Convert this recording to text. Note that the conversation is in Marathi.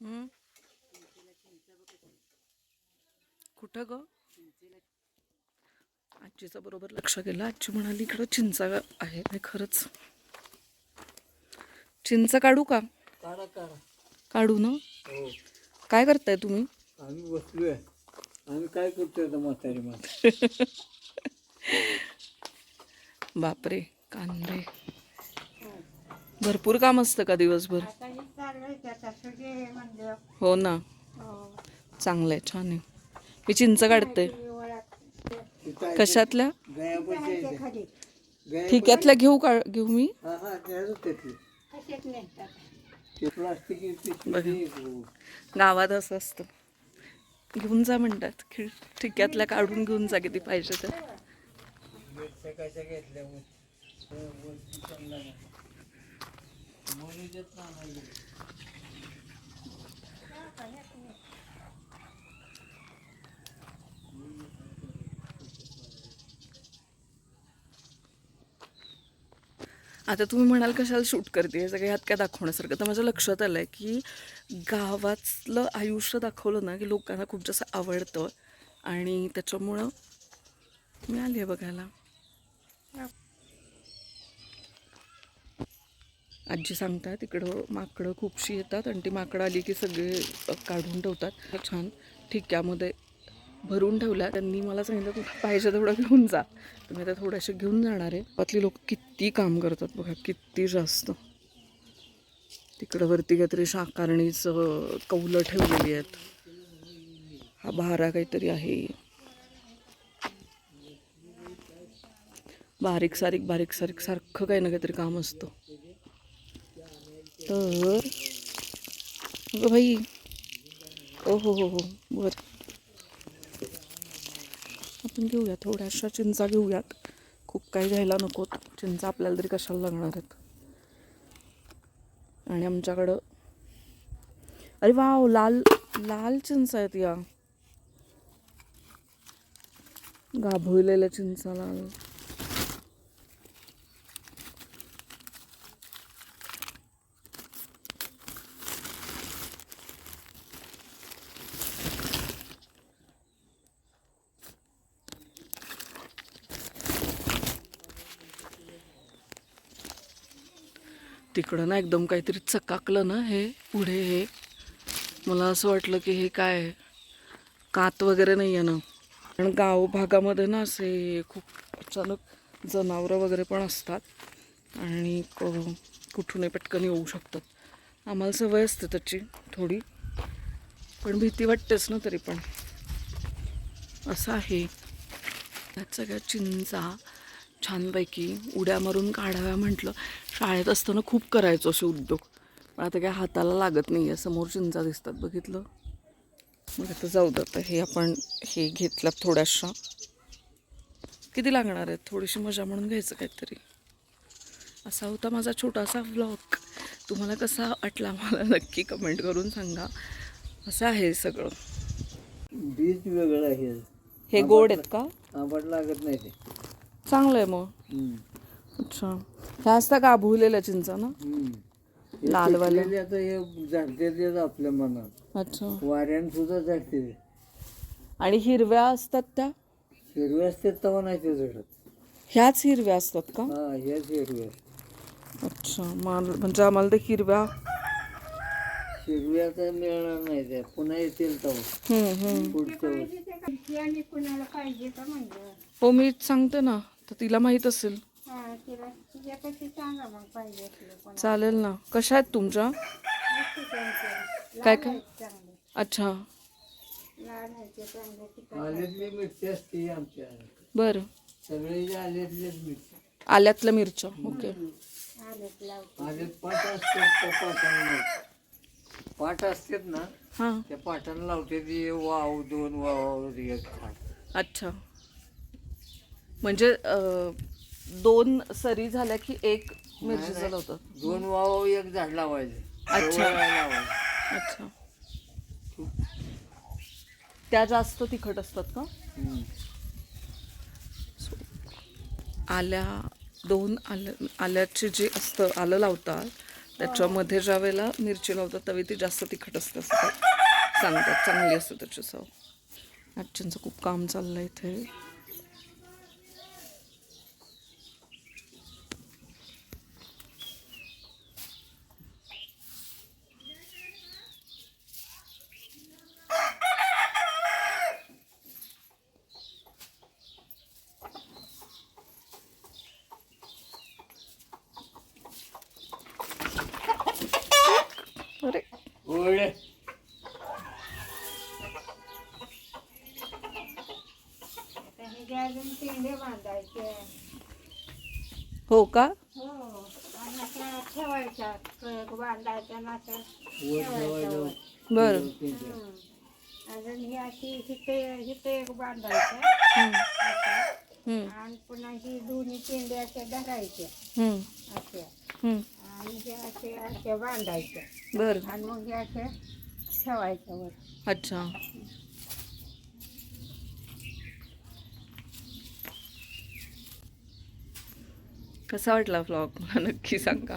हम्म. कुठं ग? आजीचं बरोबर लक्ष गेलं. आजी म्हणाली इकडं चिंचा आहे. आणि खरंच. चिंच काढू का? काढा ना. हो. काय करताय तुम्ही? आम्ही बसलोय. आम्ही काय करतोय म्हातारी बापरे कांदे भरपूर काम असतं का दिवसभर? हो ना. चांगलं आहे छान आहे. मी चिंच काढते. कशातल्या? ठिक्यातल्या घेऊ का घेऊ मी? हा हा. गावात असं असतं. घेऊन जा म्हणतात. खि- ठिक्यातल्या काढून घेऊन जा किती पाहिजे तर कशा घेतल्या मुलीच्यात नाही आता तुम्ही म्हणाल कशाला शूट करते हे सगळं ह्यात काय दाखवण्यासारखं. तर माझ्या लक्षात आलं आहे की गावातलं आयुष्य दाखवलं ना की लोकांना खूप जास्त आवडतं. आणि त्याच्यामुळं मी आहे बघायला. आजी सांगतात तिकडं माकडं खूपशी येतात आणि ती माकडं आली की सगळे काढून ठेवतात. छान. ठिक्यामध्ये भरून ठेवल्या. त्यांनी मला सांगितलं तू पाहिजे तेवढं घेऊन जा. तर मी आता थोडेसे घेऊन जाणार आहे. गावातली लोक किती काम करतात बघा किती जास्त. तिकडं वरती काहीतरी शाकारणीचं कौलं ठेवलेली आहेत. हा भारा काहीतरी आहे. बारीक सारीक बारीक सारीक सारखं काही ना काहीतरी काम असतं. तर अगं भाई ओ हो हो हो. हो. बर. आपण घेऊया थोड्याशा चिंचा घेऊयात. खूप काही घ्यायला नकोत. चिंचा आपल्याला तरी कशाला लागणार आहेत? आणि आमच्याकडं अरे वाव लाल लाल चिंच आहेत या. गाभोळलेल्या चिंचा लाल. तिकडं ना एकदम काहीतरी चकाकलं ना हे पुढे हे. मला असं वाटलं की हे काय आहे? कात वगैरे नाही आहे ना. कारण गाव भागामध्ये ना असे खूप अचानक जनावरं वगैरे पण असतात आणि कुठूनही पटकन येऊ शकतात. आम्हाला सवय असते त्याची थोडी पण भीती वाटतेच ना तरी पण. असं आहे. ह्या सगळ्या चिंचा छानपैकी उड्या मारून काढाव्या म्हटलं. शाळेत असताना खूप करायचो असे उद्योग. पण आता काय हाताला लागत नाही आहे समोर चिंचा दिसतात बघितलं? मग आता जाऊ दे आता. हे आपण हे घेतलं थोड्याशा. किती लागणार आहेत? थोडीशी मजा म्हणून घ्यायचं काहीतरी. असा होता माझा छोटासा व्लॉग तुम्हाला कसा वाटला मला नक्की कमेंट करून सांगा. असं आहे सगळं. बीज वेगळं आहे. हे गोड आहेत का? आंबट लागत नाही ते. चांगलं आहे मग. अच्छा. ह्या असता का भुलेल्या चिंचा ना? हम्म. हे आता हे झाडते आपल्या मनात. अच्छा. वाऱ्यानं सुद्धा झाडते. आणि हिरव्या असतात त्या? हिरवे असते तेव्हा नाही ते झडत ह्याच हिरव्या असतात का? हा हेच हिरवे अच्छा माल म्हणजे आम्हाला ते हिरव्या हिरवे आता मिळणार नाही त्या. पुन्हा येतील तेव्हा हम्म, हम्म. पुढच्या वर्षी. आणि कुणाला पाहिजे का म्हणलं. हो मी सांगते ना. तर तिला माहीत असेल. हा तिला तुझ्यापाशी सांगा मग पाहिजे असलं कोण चालेल ना. कशा आहेत तुमच्या? मस्त त्यांचं. काय काय? आहेत चांगले. अच्छा. लाल आहेत ते चांगले तिखट आल्यातली मिरची असते आमच्या. बरं. सगळे जे आल्यातलेच मिरची. आल्यातल्या मिरच्या. ओके. आलेत लावते. आल्यात पाट असतात त्या पाटाला लावतात पाट असतात ना हां. त्या पाटाला लावते ती वाव दोन वाव एक अच्छा. म्हणजे अं, दोन सरी झाल्या की एक मिरचीचं लावतात दोन वाव एक झाड लावायचं. अच्छा. जवळ लावायचं. अच्छा. त्या जास्त तिखट असतात का? हम्म. आल्या दोन आल्या आल्याचे जे असतं आलं लावतात त्याच्यामध्ये ज्या वेळेला मिरची लावतात त्यावेळी ती जास्त तिखट असते असं ते सांगतात. चांगली असते त्याची चव. आजच्यांचं खूप काम चाललंय इथे अरे ओढ आता हे जे अजून पेंडे बांधायचे हो का? हो आणि अशा ठेवायच्या बांधायच्या अशा बरं. अजून ही अशी हिते हिते एक बांधायचं हम्म, अशा. हम्म, आणि पुन्हा ही दोन्ही पेंडे असे धरायचे हम्म, असे हम्म. आणि असे असे बांधायचे बरं. आणि मग हे असे ठेवायचं वर. अच्छा. कसा वाटला व्लॉग मला नक्की सांगा.